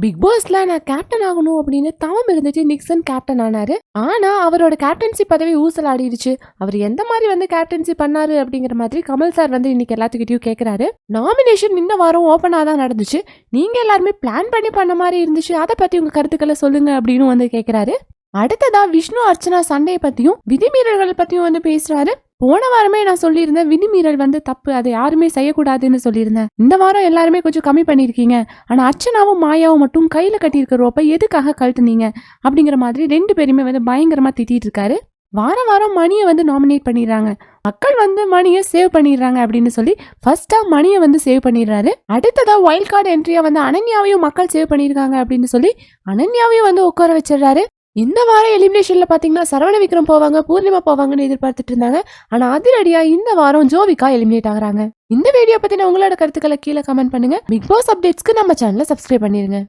Big பாஸ்ல நான் captain ஆகணும் அப்படின்னு தவம் இருந்துச்சு. நிக்சன் கேப்டன் ஆனாரு. ஆனா அவரோட கேப்டன்சி பதவி ஊசலாடிடுச்சு அவர் எந்த மாதிரி வந்து கேப்டன்சி பண்ணாரு அப்படிங்கிற மாதிரி கமல் சார் வந்து இன்னைக்கு எல்லாத்துக்கிட்டையும் கேக்குறாரு. நாமினேஷன் இந்த வாரம் ஓப்பனாக தான் நடந்துச்சு. நீங்க எல்லாருமே பிளான் பண்ணி பண்ண மாதிரி இருந்துச்சு. அதை பத்தி உங்க கருத்துக்களை சொல்லுங்க அப்படின்னு வந்து கேக்குறாரு. அடுத்ததா விஷ்ணு அர்ச்சனா சண்டையை பத்தியும் விதிமீறல்கள் பத்தியும் வந்து பேசுறாரு. போன வாரமே நான் சொல்லியிருந்தேன் விதிமீறல் வந்து தப்பு அதை யாருமே செய்யக்கூடாதுன்னு சொல்லியிருந்தேன். இந்த வாரம் எல்லாருமே கொஞ்சம் கம்மி பண்ணியிருக்கீங்க. ஆனா அர்ச்சனாவும் மாயாவும் மட்டும் கையில கட்டியிருக்க ரோப்பை எதுக்காக கழட்டுனீங்க? அப்படிங்கிற மாதிரி ரெண்டு பேருமே வந்து பயங்கரமா திட்டிட்டு இருக்காரு வாரம் வாரம் மணியை வந்து நாமினேட் பண்ணிடுறாங்க. மக்கள் வந்து மணியை சேவ் பண்ணிடுறாங்க அப்படின்னு சொல்லி ஃபர்ஸ்டா மணியை வந்து சேவ் பண்ணிடுறாரு. அடுத்ததா வைல்ட் கார்டு என்ட்ரியா வந்து அனன்யாவையும் மக்கள் சேவ் பண்ணியிருக்காங்க அப்படின்னு சொல்லி அனன்யாவையும் வந்து உட்கார வச்சிடுறாரு. இந்த வாரம் எலிமினேஷனில் பார்த்தீங்கன்னா சரவண விக்ரம் போவாங்க பூர்ணிமா போவாங்கன்னு எதிர்பார்த்துட்டு இருந்தாங்க. ஆனால் அதிரடியாக இந்த வாரம் ஜோவிகா எலிமினேட் ஆகிறாங்க. இந்த வீடியோ பற்றின உங்களோட கருத்துக்களை கீழே கமெண்ட் பண்ணுங்க. பிக் பாஸ் அப்டேட்ஸ்க்கு நம்ம சேனலை சப்ஸ்கிரைப் பண்ணிருங்க.